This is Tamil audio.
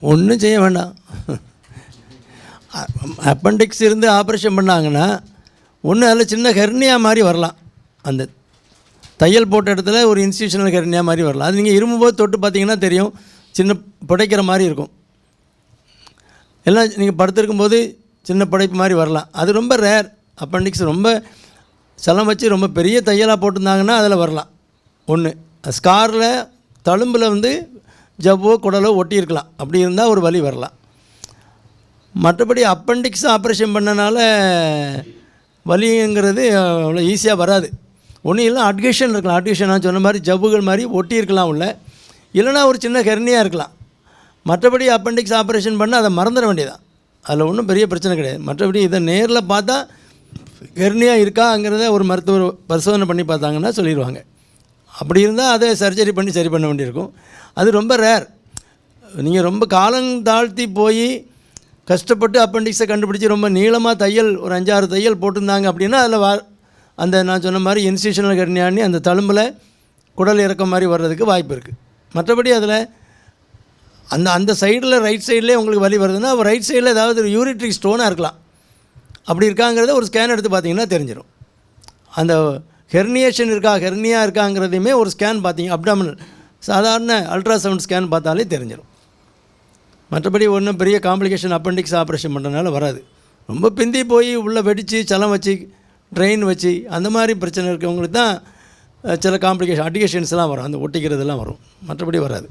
ஒன்றும் செய்ய வேண்டாம். அப்பண்டிக்ஸ் இருந்து ஆப்ரேஷன் பண்ணாங்கன்னா ஒன்று அதில் சின்ன ஹெர்னியா மாதிரி வரலாம். அந்த தையல் போட்ட இடத்துல ஒரு இன்ஸ்டியூஷனல் ஹெர்னியா மாதிரி வரலாம். அது நீங்கள் இருமும்போது தொட்டு பார்த்தீங்கன்னா தெரியும். சின்ன புடைக்கிற மாதிரி இருக்கும். எல்லாம் நீங்கள் படுத்திருக்கும்போது சின்ன புடைப்பு மாதிரி வரலாம். அது ரொம்ப ரேர் அப்பண்டிக்ஸ் ரொம்ப சலம் வச்சு ரொம்ப பெரிய தையலாக போட்டிருந்தாங்கன்னா அதில் வரலாம். ஒன்று ஸ்காரில் தழும்பில் வந்து ஜவ்வோ குடலோ ஒட்டியிருக்கலாம். அப்படி இருந்தால் ஒரு வலி வரலாம். மற்றபடி அப்பண்டிக்ஸ் ஆப்ரேஷன் பண்ணனால வலிங்கிறது அவ்வளோ ஈஸியாக வராது. ஒன்றும் இல்லை அட்கேஷன் இருக்கலாம். அட்கேஷன் நான் சொன்ன மாதிரி ஜவ்வுகள் மாதிரி ஒட்டியிருக்கலாம் உள்ள. இல்லைனா ஒரு சின்ன ஹெர்னியாக இருக்கலாம். மற்றபடி அப்பண்டிக்ஸ் ஆப்ரேஷன் பண்ணால் அதை மறந்துட வேண்டியதான் அதில் ஒன்றும் பெரிய பிரச்சனை கிடையாது. மற்றபடி இதை நேரில் பார்த்தா ஹெர்னியாக இருக்காங்கிறத ஒரு மருத்துவர் பரிசோதனை பண்ணி பார்த்தாங்கன்னா சொல்லிடுவாங்க. அப்படி இருந்தால் அதை சர்ஜரி பண்ணி சரி பண்ண வேண்டியிருக்கும். அது ரொம்ப ரேர் நீங்கள் ரொம்ப காலம் தாழ்த்தி போய் கஷ்டப்பட்டு அப்பண்டிக்ஸை கண்டுபிடிச்சி ரொம்ப நீளமாக தையல் ஒரு அஞ்சாறு தையல் போட்டிருந்தாங்க அப்படின்னா அதில் வா அந்த நான் சொன்ன மாதிரி இன்ஸ்டியூஷனல் கர்ணியானி அந்த தழும்பில் குடல் இறக்கம் மாதிரி வர்றதுக்கு வாய்ப்பு இருக்குது மற்றபடி அதில் அந்த அந்த சைடில் ரைட் சைட்லேயே உங்களுக்கு வலி வருதுன்னா ரைட் சைடில் ஏதாவது ஒரு யூரிட்ரிக் ஸ்டோனாக இருக்கலாம். அப்படி இருக்காங்கிறத ஒரு ஸ்கேன் எடுத்து பார்த்தீங்கன்னா தெரிஞ்சிடும் அந்த ஹெர்னியேஷன் இருக்கா ஹெர்னியா இருக்காங்கிறதையுமே ஒரு ஸ்கேன் பார்த்தீங்க. அப்டாமினல் சாதாரண அல்ட்ராசவுண்ட் ஸ்கேன் பார்த்தாலே தெரிஞ்சிடும் மற்றபடி ஒன்றும் பெரிய காம்ப்ளிகேஷன் அப்பெண்டிக்ஸ் ஆப்ரேஷன் பண்ணுறதுனால வராது. ரொம்ப பிந்தி போய் உள்ளே வெடித்து சலம் வச்சு ட்ரெயின் வச்சு அந்த மாதிரி பிரச்சனை இருக்கவங்களுக்கு தான் சில காம்ப்ளிகேஷன் அட்டிகேஷன்ஸ்லாம் வரும். அந்த ஒட்டிக்கிறதெல்லாம் வரும். மற்றபடி வராது.